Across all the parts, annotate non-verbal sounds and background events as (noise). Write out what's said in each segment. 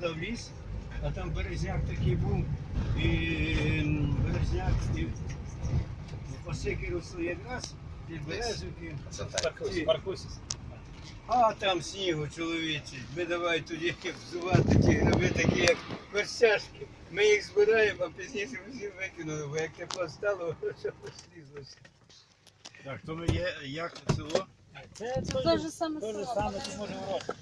туди в ліс, а там березняк такий був, і березняк і осики росли якраз під березики. Ті. Паркусіс. А там снігу, чоловічі. Ми давай тоді взувати ті гриби, такі як персяшки. Ми їх збираємо, а пізніше всі викинули, бо як тепло стало, (laughs) що послізлося. Так, то ви є як село? Це Те ж саме те ж село. саме, що може врости.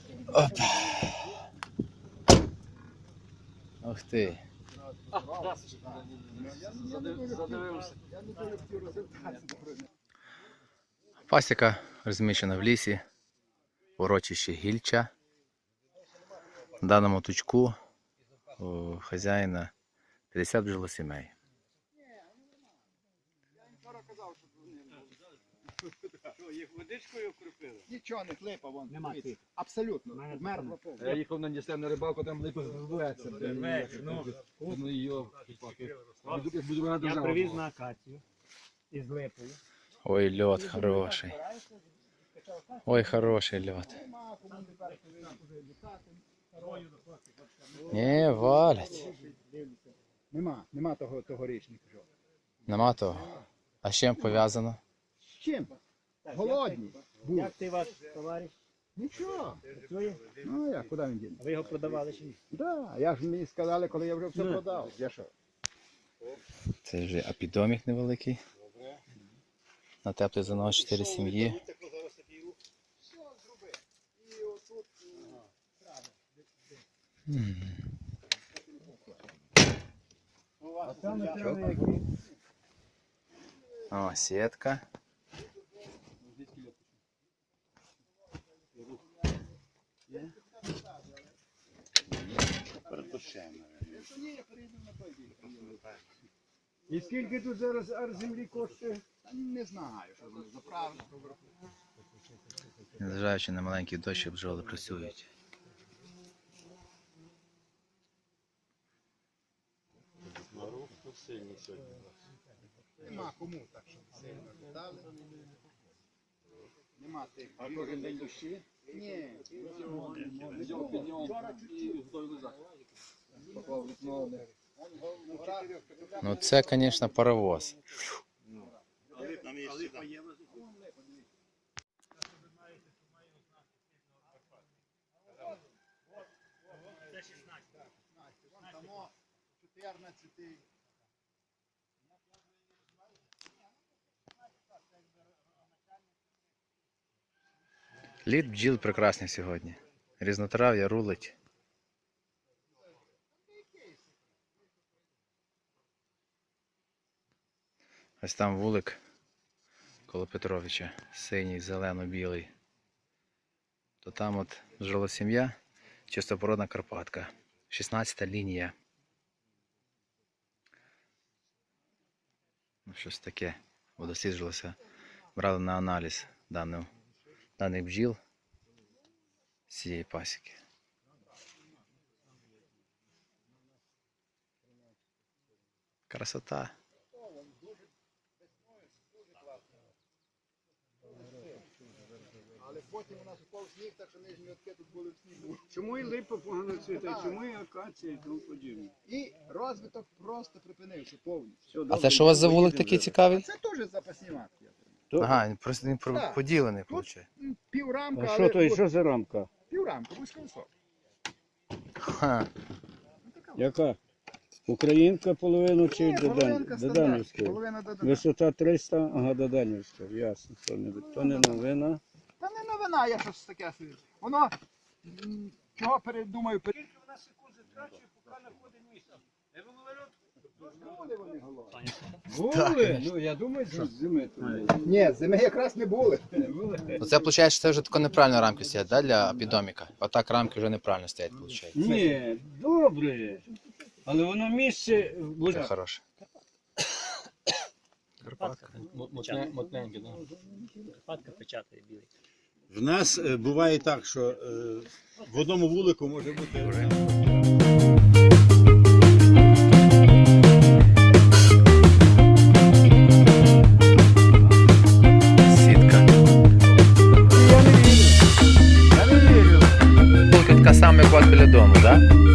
Ух ти. Пасіка розміщена в лісі, урочище Гільча. В даному тучку у хазяїна 50 бджолосімей. Що, їх водичкою окропили? Нічого не хлипа, вон. Нема дивіться. тих. Абсолютно. Мене Вмерло. Я їхав на Дністер на рибалку, там липа збивається. Ну. Ну йо, буду, буду мене Я держава. привіз на акацію із липою. Ой, льот хороший. Ой, хороший льот. Не, валять. Нема, нема того тогорічних жовтих. Нема того. А з чим пов'язано? Чим? Голодні. Були. Як ти ваш товариш? Нічого. Працює? Ну а як, куди він діне? А ви його продавали чи ні? Да, я ж мені сказали, коли я вже все Ну. продав. Я що? Це вже апідомік невеликий. На теплий занос 4 сім'ї. М. О, сітка. І скільки тут зараз ар землі коштує? Не знаю, що за- за. Незважаючи на маленький дощ, бджоли працюють. Нема кому так, щоб сильно дали. Нема тих. А кожен день дощі? Ні. Взяв, підняв і готовий лежати. Поклав вікно. не- Ну це, звісно, паровоз. А липа є? Тому 14 Лід бджіл прекрасний сьогодні. Різнотрав'я рулить. Ось там вулик коло Петровича. Синій, зелено-білий. То там от жила чистопородна Карпатка. 16-та лінія. Ну, щось таке. Бо досліджувалося. Брали на аналіз дану, даних бджіл з цієї пасіки. Красота. Але потім у нас упав сніг, так що нижні отки тут були в снігу. Чому і липа погано цвіте, чому і акація і тому подібне? І розвиток просто припинився повністю. Все, А добре, це що у вас за вулик такий цікавий? Це теж запасні матки. То- Ага, просто він про- Так. поділений, виходить. м, піврамка, А але що то і от що за рамка? піврамка, вузько висока. Ха. Яка? Українка половину чи Ні, половинка стандарт, Доданівська? половина додана. Висота 300, ага, Доданівська, ясно. То не, то не новина. Та не новина, я щось таке собі. Воно м, чого передумаю, перед... Були вони голодні. Були? Ну, я думаю, що зими. Ні, зими якраз не були. Ну це виходить, що це вже тако неправильно рамки стоять, да, для підоміка. Отак рамки вже неправильно стоять, виходить. Ні, добре. Але воно місце Це буде. хороше. Карпатка. Мотне- Мотненьке, да. Карпатка печатає білий. В нас е, буває так, що е, в одному вулику може бути. Я не вірю. Я не вірю.